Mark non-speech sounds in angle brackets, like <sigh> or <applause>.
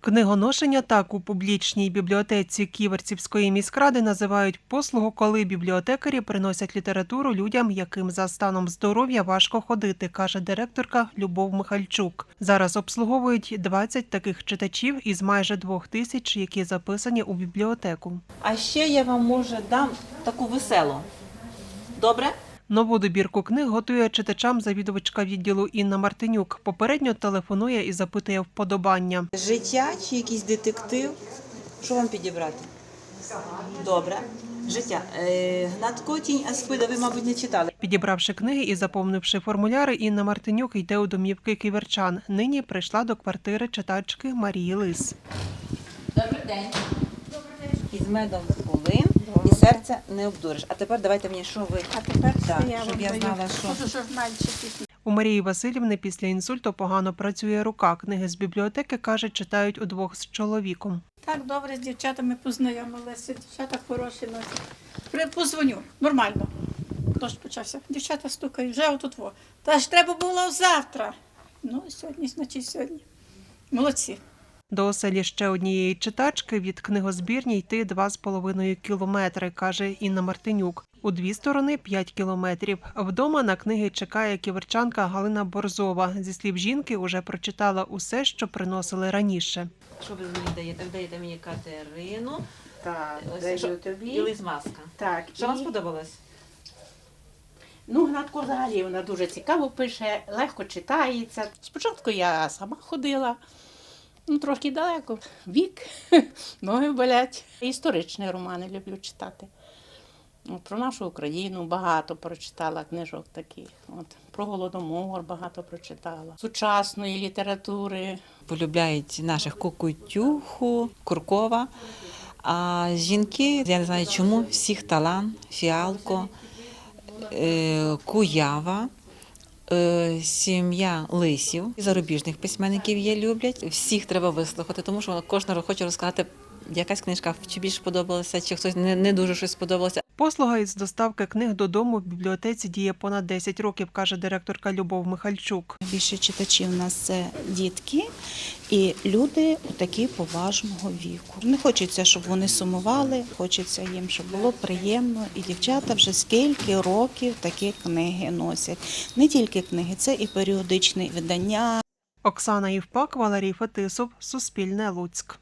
Книгоношення так у публічній бібліотеці Ківерцівської міськради називають послугу, коли бібліотекарі приносять літературу людям, яким за станом здоров'я важко ходити, каже директорка Любов Михальчук. Зараз обслуговують 20 таких читачів із майже двох тисяч, які записані у бібліотеку. А ще я вам може дам таку веселу. Добре? Нову добірку книг готує читачам завідувачка відділу Інна Мартинюк. Попередньо телефонує і запитує вподобання. Життя чи якийсь детектив? Що вам підібрати? Добре. Життя. Е, Гнатко тінь Аспида, ви, мабуть, не читали. Підібравши книги і заповнивши формуляри, Інна Мартинюк йде у домівки ківерчан. Нині прийшла до квартири читачки Марії Лис. Добрий день. Із медом полин і серце не обдуриш. А тепер давайте мені, що ви. А тепер Так, це я щоб вам я даю. знала, що- журнальчики. У Марії Васильівни після інсульту погано працює рука. Книги з бібліотеки каже, читають удвох з чоловіком. Так добре з дівчатами познайомилися. Дівчата хороші носять. При позвоню. Нормально. Дощ почався. Дівчата стукають, вже отут во. Та ж треба було завтра. Ну, сьогодні, значить, сьогодні. Молодці. До оселі ще однієї читачки від книгозбірні йти два з половиною кілометри, каже Інна Мартинюк. У дві сторони 5 кілометрів. Вдома на книги чекає ківерчанка Галина Борзова. Зі слів жінки, уже прочитала усе, що приносили раніше. Що ви мені даєте? Ви даєте мені Катерину Так, Ось даю що- тобі. і Лизмаска. Так, Що вам і- сподобалось? Ну, Гнатко взагалі вона дуже цікаво пише, легко читається. Спочатку я сама ходила, ну трохи далеко, вік, <laughs> ноги болять. Історичні романи люблю читати. Про нашу Україну багато прочитала книжок таких. От, про Голодомор багато прочитала. Сучасної літератури. полюбляють наших Кукутюху, Куркова. А жінки, я не знаю чому, всіх талан, фіалко, е, куява, сім'я лисів. Зарубіжних письменників є люблять. Всіх треба вислухати, тому що кожна хоче розказати. Якась книжка чи більше подобалася, чи хтось не, не дуже щось сподобалося. Послуга із доставки книг додому в бібліотеці діє понад 10 років, каже директорка Любов Михальчук. Більше читачів у нас це дітки і люди у такі поважного віку. Не хочеться, щоб вони сумували, хочеться їм, щоб було приємно. І дівчата вже скільки років такі книги носять. Не тільки книги, це і періодичні видання. Оксана Євпак, Валерій Фетисов, Суспільне Луцьк.